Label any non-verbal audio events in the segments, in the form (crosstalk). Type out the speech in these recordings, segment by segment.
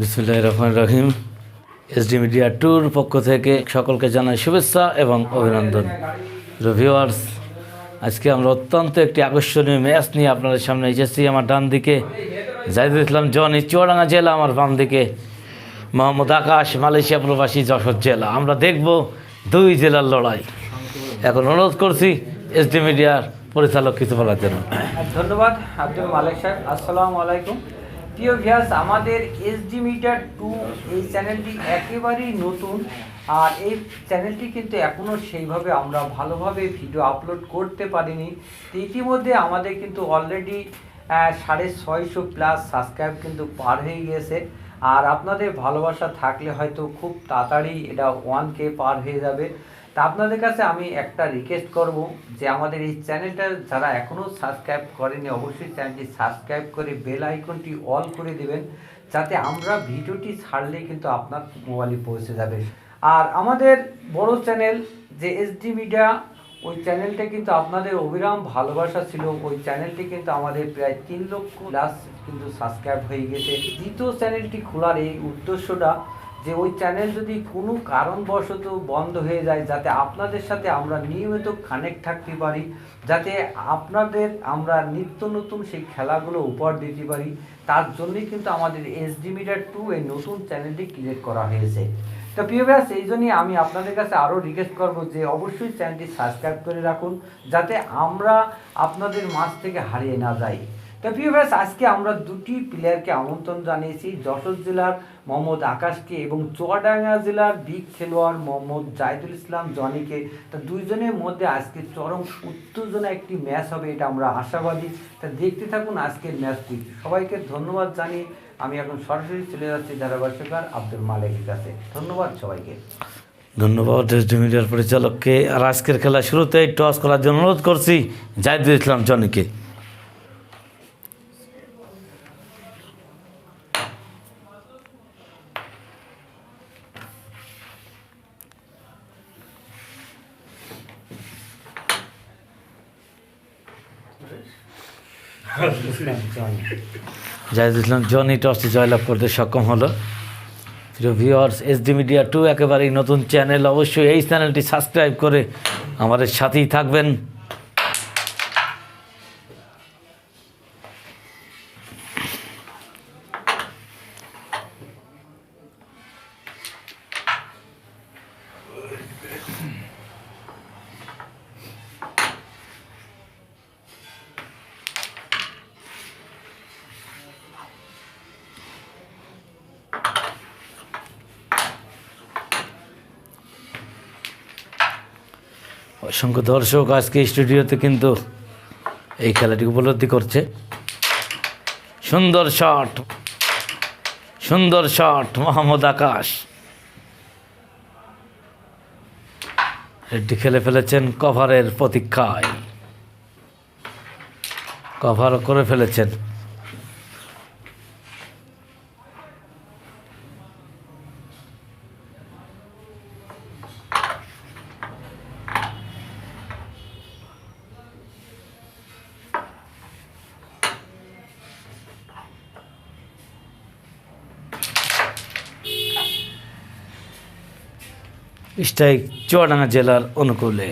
বিসমুল্লাহ রহমান রহিম। এসডি মিডিয়া ট্যুর পক্ষ থেকে সকলকে জানাই শুভেচ্ছা এবং অভিনন্দন। ভিউয়ার্স আজকে আমরা অত্যন্ত একটি আকর্ষণীয় ম্যাচ নিয়ে আপনাদের সামনে এসেছি। আমার ডান দিকে জাহিদুল ইসলাম জনি, চুয়াডাঙ্গা জেলা, আমার বাম দিকে মোহাম্মদ আকাশ, মালয়েশিয়া প্রবাসী যশোর জেলা। আমরা দেখব দুই জেলার লড়াই। এখন অনুরোধ করছি এসডি মিডিয়ার পরিচালক কিছু বলার জন্য। ধন্যবাদ আব্দুল মালিক সাহেব আসসালামু আলাইকুম। প্রিয় ভিয়াস আমাদের এসডি মিটার টু এই চ্যানেলটি একেবারেই নতুন। আর এই চ্যানেলটি কিন্তু এখনও সেইভাবে আমরা ভালোভাবে ভিডিও আপলোড করতে পারিনি। ইতিমধ্যে আমাদের কিন্তু অলরেডি সাড়ে ছয়শো প্লাস সাবস্ক্রাইব কিন্তু পার হয়ে গিয়েছে আর আপনাদের ভালোবাসা থাকলে হয়তো খুব তাড়াতাড়ি এটা ওয়ান কে পার হয়ে যাবে। তা আপনাদের কাছে আমি একটা রিকোয়েস্ট করব যে আমাদের এই চ্যানেলটা যারা এখনও সাবস্ক্রাইব করেনি, অবশ্যই চ্যানেলটি সাবস্ক্রাইব করে বেল আইকনটি অল করে দিবেন, যাতে আমরা ভিডিওটি ছাড়লে কিন্তু আপনার মোবাইলে পৌঁছে যাবে। আর আমাদের বড় চ্যানেল যে এসডি মিডিয়া ওই চ্যানেলটা কিন্তু আপনাদের অবিরাম ভালোবাসা ছিল। ওই চ্যানেলটি কিন্তু আমাদের প্রায় তিন লক্ষ প্লাস কিন্তু সাবস্ক্রাইব হয়ে গেছে। দ্বিতীয় চ্যানেলটি খোলার এই উদ্দেশ্যটা যে ওই চ্যানেল যদি কোনো কারণবশত বন্ধ হয়ে যায়, যাতে আপনাদের সাথে আমরা নিয়মিত কানেক্ট থাকতে পারি, যাতে আপনাদের আমরা নিত্য নতুন সেই খেলাগুলো উপহার দিতে পারি, তার জন্যই কিন্তু আমাদের এসডি মিটার টু এই নতুন চ্যানেলটি ক্রিয়েট করা হয়েছে। তো প্রিয় ব্যাস, এই জন্যই আমি আপনাদের কাছে আরও রিকোয়েস্ট করব যে অবশ্যই চ্যানেলটি সাবস্ক্রাইব করে রাখুন, যাতে আমরা আপনাদের মাঝ থেকে হারিয়ে না যাই। তো প্রিয় ব্যাস আজকে আমরা দুটি প্লেয়ারকে আমন্ত্রণ জানিয়েছি। যশোর জেলার মোহাম্মদ আকাশকে এবং চুয়াডাঙ্গা জেলার বিগ খেলোয়াড় মোহাম্মদ জাহিদুল ইসলাম, জনিকে। তা দুইজনের মধ্যে আজকে চরম উত্তেজনা একটি ম্যাচ হবে, এটা আমরা আশাবাদী। তা দেখতে থাকুন আজকের ম্যাচটি সবাইকে ধন্যবাদ জানিয়ে আমি এখন সরাসরি চলে যাচ্ছি ধারাভাষ্যকার আব্দুল মালিকের কাছে। ধন্যবাদ সবাইকে। ধন্যবাদ মিডিয়ার পরিচালককে। আর আজকের খেলা শুরুতেই টস করার জন্য অনুরোধ করছি জাহিদুল ইসলাম, জনিকে। (laughs) জাহিদুল ইসলাম জনি টসটি জয়লাভ করতে সক্ষম হলো। প্রিয় ভিওয়ার্স এসডি মিডিয়া টু একেবারেই নতুন চ্যানেল অবশ্যই এই চ্যানেলটি সাবস্ক্রাইব করে আমাদের সাথেই থাকবেন। অসংখ্য দর্শক আজকে স্টুডিওতে কিন্তু এই খেলাটি উপলব্ধি করছে। সুন্দর শট সুন্দর শট মোহাম্মদ আকাশ। এটি খেলে ফেলেছেন কভারের প্রতীক্ষায়। কভার করে ফেলেছেন। স্ট্রাইক চুয়াডাঙ্গা জেলার অনুকূলে।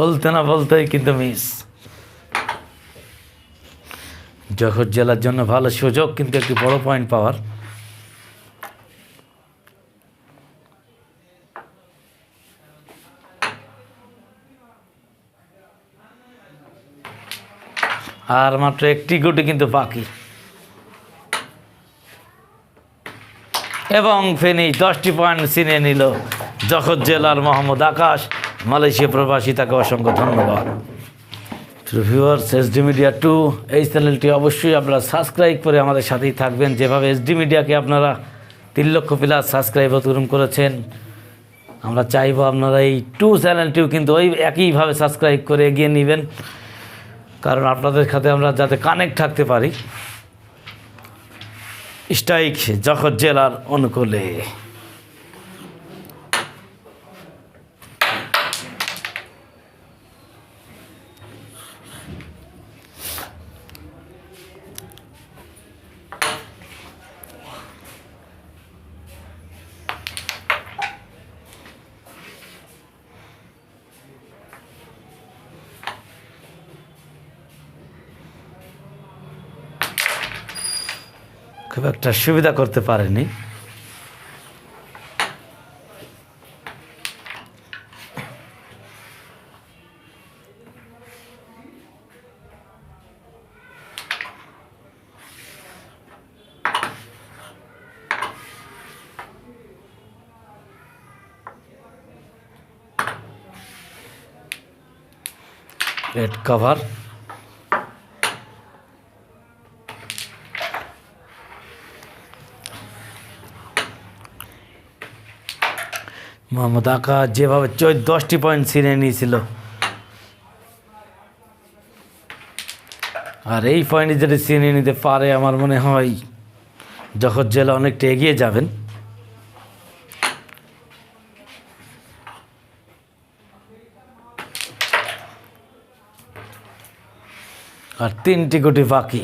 বলতে না বলতেই কিন্তু মিস যশোর জেলার জন্য ভালো সুযোগ কিন্তু একটি বড় পয়েন্ট পাওয়ার। আর মাত্র একটি গুটি কিন্তু বাকি। এবং ফেনি দশটি পয়েন্ট ছিনিয়ে নিল যশোর জেলার মোহাম্মদ আকাশ। মালয়েশিয়া প্রবাসী, তাকে অসংখ্য ধন্যবাদ। ভিউয়ার্স এসডি মিডিয়া টু এই চ্যানেলটি অবশ্যই আপনারা সাবস্ক্রাইব করে আমাদের সাথেই থাকবেন। যেভাবে এসডি মিডিয়াকে আপনারা তিন লক্ষ প্লাস সাবস্ক্রাইব অতিক্রম করেছেন, আমরা চাইব আপনারা এই টু চ্যানেলটিও কিন্তু ওই একইভাবে সাবস্ক্রাইব করে এগিয়ে নেবেন। কারণ আপনাদের সাথে আমরা যাতে কানেক্ট থাকতে পারি। স্ট্রাইক জখৎ জেলার অনুকূলে। খুব একটা সুবিধা করতে পারেনি। রেড কভার মোহাম্মদ আকা যেভাবে চোদ্দ, দশটি পয়েন্ট ছিনে নিয়েছিল। আর এই পয়েন্ট যদি ছিনে নিতে পারে, আমার মনে হয় জগৎ জেলা অনেকটা এগিয়ে যাবেন। আর তিনটি গুটি বাকি।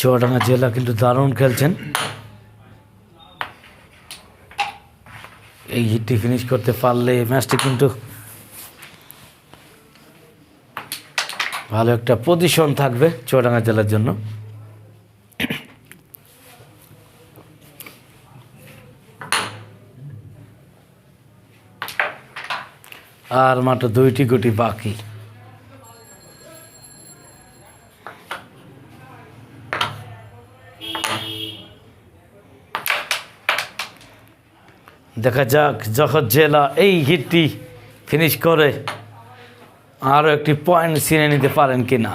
চুয়াডাঙ্গা জেলা কিন্তু দারুণ খেলছেন। এই হিটটি ফিনিশ করতে পারলে ম্যাচটি কিন্তু ভালো একটা পজিশন থাকবে চুয়াডাঙ্গা জেলার জন্য। আর মাত্র দুইটি গুটি বাকি। দেখা যাক যখন জেলা এই হিটটি ফিনিশ করে আরও একটি পয়েন্ট ছিনে নিতে পারেন কি না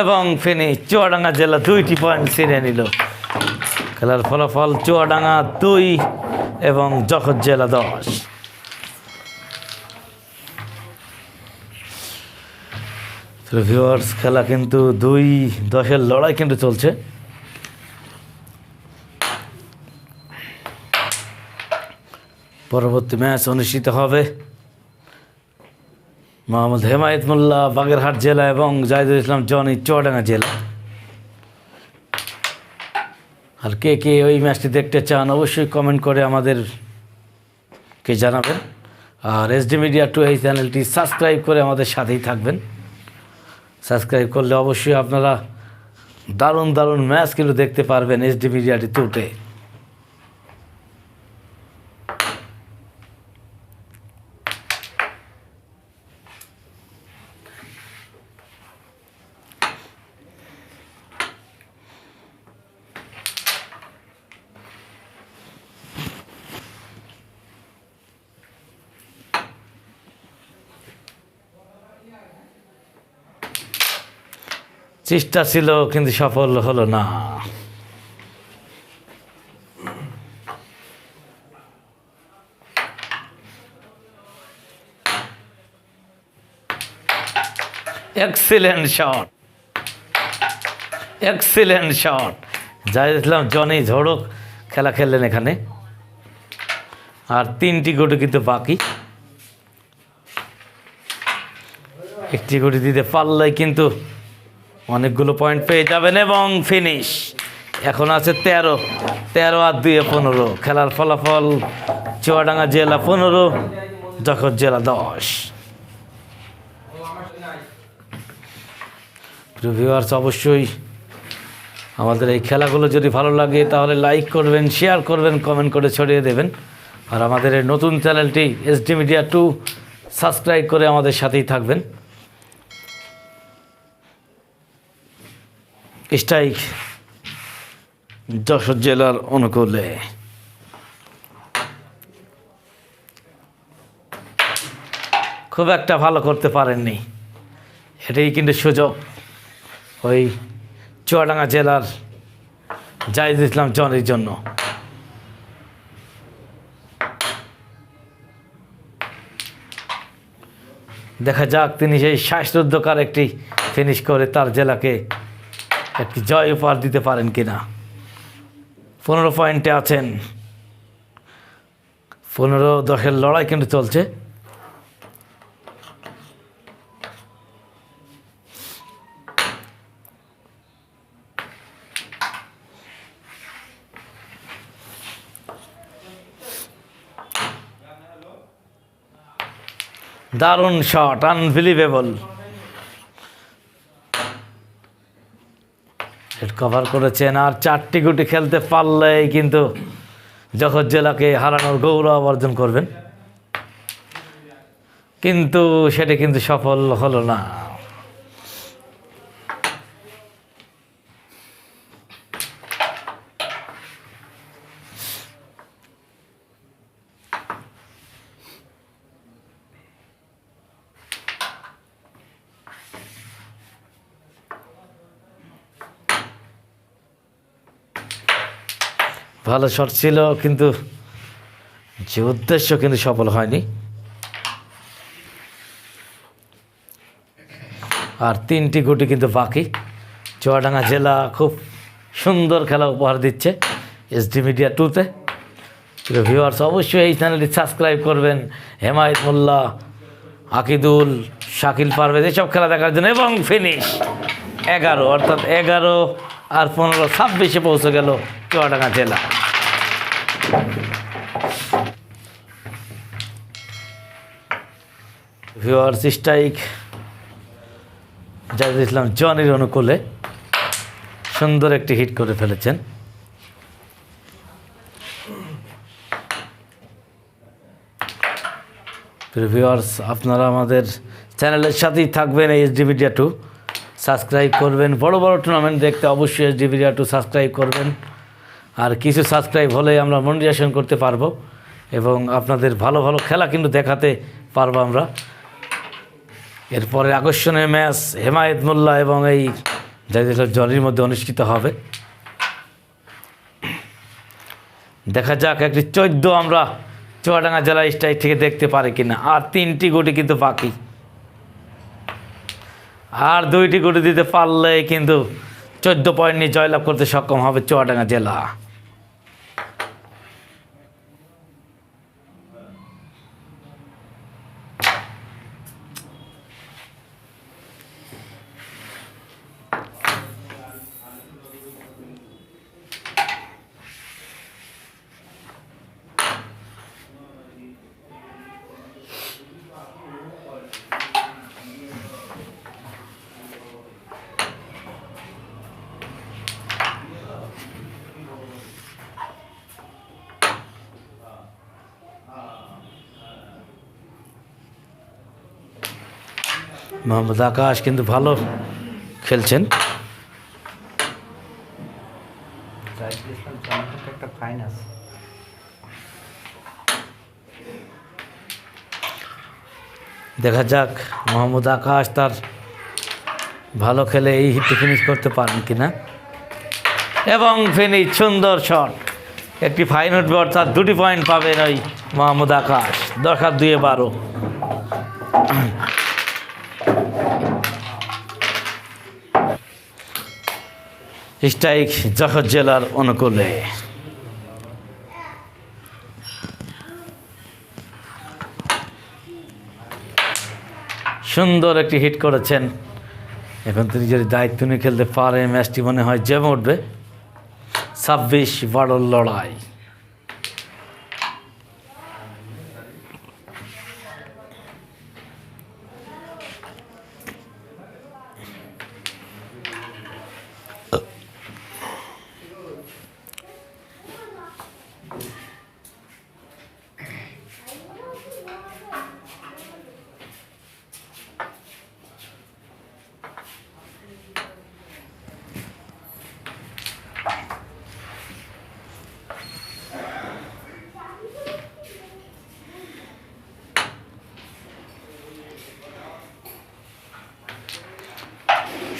এবং ফিনিশ চুয়াডাঙ্গা জেলা দুইটি পয়েন্ট ছিনে নিল। খেলার ফলাফল চুয়াডাঙ্গা দুই এবং জখৎ জেলা দশ। ভিউয়ার্স খেলা কিন্তু দুই দশের লড়াই কিন্তু চলছে। পরবর্তী ম্যাচ অনুষ্ঠিত হবে মোহাম্মদ হেমায়ত মোল্লা বাগেরহাট জেলা এবং জাহিদুল ইসলাম, জনি, চুয়াডাঙ্গা জেলা। আর কে কে ওই ম্যাচটি দেখতে চান অবশ্যই কমেন্ট করে আমাদেরকে জানাবেন। আর এস ডি মিডিয়া টু এই চ্যানেলটি সাবস্ক্রাইব করে আমাদের সাথেই থাকবেন। সাবস্ক্রাইব করলে অবশ্যই আপনারা দারুণ দারুণ ম্যাচ কিন্তু দেখতে পারবেন এস ডি মিডিয়াটি টুটে চেষ্টা ছিল, কিন্তু সফল হলো না। এক্সিলেন্ট শট এক্সিলেন্ট শট যাই দেখলাম জনি ঝড়ক খেলা খেললেন এখানে। আর তিনটি গুটি কিন্তু বাকি। একটি গুটি দিতে পারলেই কিন্তু অনেকগুলো পয়েন্ট পেয়ে যাবেন এবং ফিনিশ এখন আছে তেরো। তেরো আর দুয়ে পনেরো। খেলার ফলাফল চুয়াডাঙ্গা জেলা পনেরো যখন জেলা দশ। ভিউয়ার্স অবশ্যই আমাদের এই খেলাগুলো যদি ভালো লাগে, তাহলে লাইক করবেন শেয়ার করবেন কমেন্ট করে ছড়িয়ে দেবেন। আর আমাদের এই নতুন চ্যানেলটি এসডি মিডিয়া টু সাবস্ক্রাইব করে আমাদের সাথেই থাকবেন। স্ট্রাইক যশোর জেলার অনুকূলে। খুব একটা ভালো করতে পারেননি। এটাই কিন্তু সুযোগ। ওই চুয়াডাঙ্গা জেলার জাহিদ ইসলাম জনের জন্য। দেখা যাক, তিনি সেই শ্বাসরুদ্ধকার একটি ফিনিশ করে তার জেলাকে একটি জয় উপহার দিতে পারেন কিনা? পনেরো পয়েন্টে আছেন। পনেরো দশের লড়াই কিন্তু চলছে। দারুণ শট আনবিলিভেবল কভার করেছেন আর চারটি গুটি খেলতে পারলেই কিন্তু জগৎ জেলাকে হারানোর গৌরব অর্জন করবেন। কিন্তু সেটা কিন্তু সফল হলো না। ভালো শট ছিল, কিন্তু যে উদ্দেশ্য কিন্তু সফল হয়নি। আর তিনটি গুটি কিন্তু বাকি। চুয়াডাঙ্গা জেলা খুব সুন্দর খেলা উপহার দিচ্ছে এসডি মিডিয়া টুতে। ভিউয়ার্স অবশ্যই এই চ্যানেলটি সাবস্ক্রাইব করবেন। হেমায়ত মোল্লা, আকিদুল, শাকিল পারভেজ, এসব খেলা দেখার জন্য এবং ফিনিশ এগারো, অর্থাৎ এগারো আর পনেরো, ছাব্বিশে পৌঁছে গেল চুয়াডাঙ্গা জেলা। ভিওয়ার্স স্ট্রাইক জাহিদ ইসলাম জনের অনুকূলে সুন্দর একটি হিট করে ফেলেছেন। ভিউয়ার্স আপনারা আমাদের চ্যানেলের সাথেই থাকবেন এই এসডি মিডিয়া টু সাবস্ক্রাইব করবেন, বড় বড় টুর্নামেন্ট দেখতে অবশ্যই এসডি মিডিয়া টু সাবস্ক্রাইব করবেন। আর কিছু সাবস্ক্রাইব হলে আমরা মনিটাইজেশন করতে পারব এবং আপনাদের ভালো ভালো খেলা কিন্তু দেখাতে পারব আমরা। এরপরে আকর্ষণীয় ম্যাচ হেমায়েত মোল্লা এবং এই জাহিদ জলির মধ্যে অনুষ্ঠিত হবে। দেখা যাক, একটি চোদ্দ আমরা চুয়াডাঙ্গা জেলা স্ট্রাইক থেকে দেখতে পারি কিনা। আর তিনটি গুটি কিন্তু বাকি। আর দুইটি গুটি দিতে পারলে কিন্তু চোদ্দ পয়েন্ট নিয়ে জয়লাভ করতে সক্ষম হবে চুয়াডাঙ্গা জেলা। মোহাম্মদ আকাশ কিন্তু ভালো খেলছেন। দেখা যাক মোহাম্মদ আকাশ তার ভালো খেলে এই হিটটি ফিনিশ করতে পারেন কিনা। এবং ফিনিশ সুন্দর শট একটি ফাইন উঠবে অর্থাৎ দুটি পয়েন্ট পাবেন ওই মোহাম্মদ আকাশ। দরকার দুয়ে বারো স্ট্রাইক যশোর জেলার অনুকূলে। সুন্দর একটি হিট করেছেন। এখন তিনি যদি দায়িত্ব নিয়ে খেলতে পারে, ম্যাচটি মনে হয় জেমে উঠবে। ছাব্বিশ বারোর লড়াই।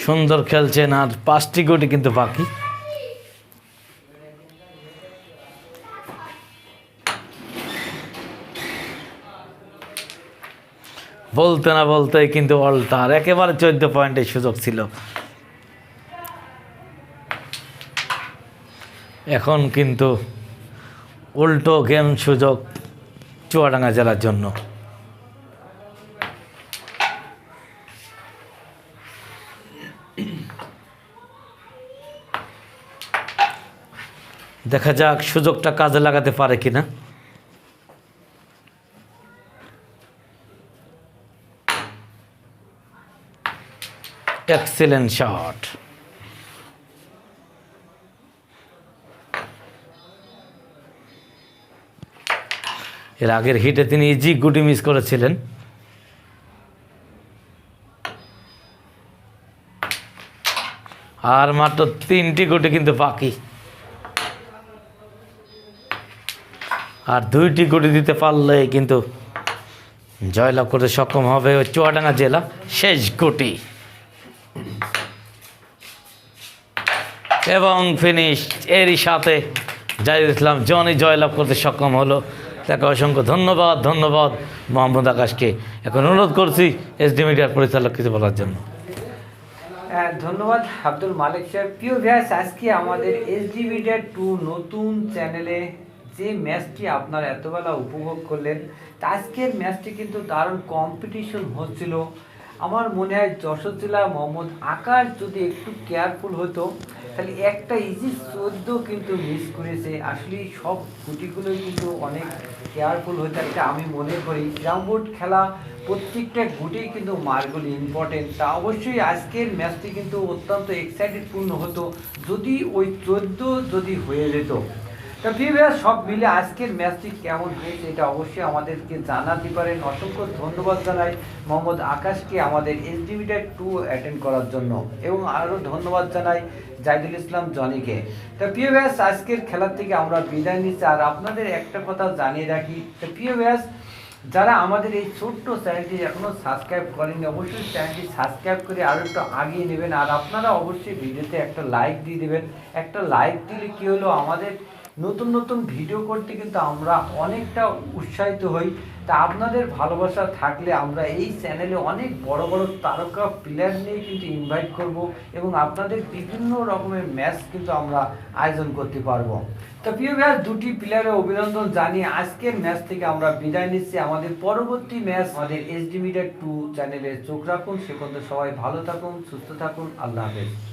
সুন্দর খেলছেন আর পাঁচটি গুটি কিন্তু বাকি। বলতে না বলতে কিন্তু অল্টার, একেবারে চোদ্দ পয়েন্টের সুযোগ ছিল। এখন কিন্তু উল্টো গেম সুযোগ চুয়াডাঙ্গা জেলার জন্য। দেখা যাক, সুযোগটা কাজে লাগাতে পারে কিনা। এক্সেলেন্ট শট এর আগের হিটে তিনি ইজি গুটি মিস করেছিলেন। আর মাত্র তিনটি গুটি কিন্তু বাকি। আর দুইটি গুটি দিতে পারলে কিন্তু জয়লাভ করতে সক্ষম হবে ওই চুয়াডাঙ্গা জেলা শেষ গুটি। এবং ফিনিশ এরই সাথে জাহিদ ইসলাম জনই জয়লাভ করতে সক্ষম হলো। তাকে অসংখ্য ধন্যবাদ ধন্যবাদ মোহাম্মদ আকাশকে। এখন অনুরোধ করছি এসডি মিডিয়ার পরিচালক কিছু বলার জন্য। ধন্যবাদ আব্দুল মালিক সাহেব প্রিয় ভ্যাস আজকে আমাদের এসডি মিডিয়া টু নতুন চ্যানেলে যে ম্যাচটি আপনারা এতবেলা উপভোগ করলেন, আজকের ম্যাচটি কিন্তু দারুণ কম্পিটিশন হচ্ছিল। আমার মনে হয় যশোর জেলা মোহাম্মদ আকাশ যদি একটু কেয়ারফুল হতো, তাহলে একটা ইজি চোদ্দ কিন্তু মিস করেছে। আসলে সব গুটিগুলোই কিন্তু অনেক কেয়ারফুল হতে একটা আমি মনে করি। গ্রাউন্ড খেলা প্রত্যেকটা গুটেই কিন্তু মার্কগুলি ইম্পর্টেন্ট তা অবশ্যই আজকের ম্যাচটি কিন্তু অত্যন্ত এক্সাইটেড পূর্ণ হতো। যদি ওই চোদ্দ যদি হয়ে যেত। সব মিলে আজকের ম্যাচটি কেমন হয়েছে এটা অবশ্যই আমাদেরকে জানাতে পারেন। অসংখ্য ধন্যবাদ জানাই মোহাম্মদ আকাশকে আমাদের এস এসডিমিটার টু অ্যাটেন্ড করার জন্য এবং আরও ধন্যবাদ জানাই জাহিদুল ইসলাম জনিকে। তা প্রিয় ব্যাস আজকের খেলার থেকে আমরা বিদায় নিচ্ছি। আর আপনাদের একটা কথা জানিয়ে রাখি, তা প্রিয় ব্যাস যারা আমাদের এই ছোট্ট চ্যানেলটি এখনও সাবস্ক্রাইব করেননি, অবশ্যই চ্যানেলটি সাবস্ক্রাইব করে আরও একটু আগিয়ে নেবেন। আর আপনারা অবশ্যই ভিডিওতে একটা লাইক দিয়ে দেবেন। একটা লাইক দিলে কী হলো? আমাদের নতুন নতুন ভিডিও করতে কিন্তু আমরা অনেকটা উৎসাহিত হই। তা আপনাদের ভালোবাসা থাকলে আমরা এই চ্যানেলে অনেক বড় বড় তারকা প্লেয়ার নিয়ে কিন্তু ইনভাইট করব এবং আপনাদের বিভিন্ন রকমের ম্যাচ কিন্তু আমরা আয়োজন করতে পারব। তো প্রিয় ভাইয়া দুটি প্লেয়ারের অভিনন্দন জানিয়ে আজকের ম্যাচ থেকে আমরা বিদায় নিচ্ছি। আমাদের পরবর্তী ম্যাচ আমাদের এসডি মিডিয়া টু চ্যানেলে চোখ রাখুন। সে পর্যন্ত সবাই ভালো থাকুন, সুস্থ থাকুন। আল্লাহ হাফেজ।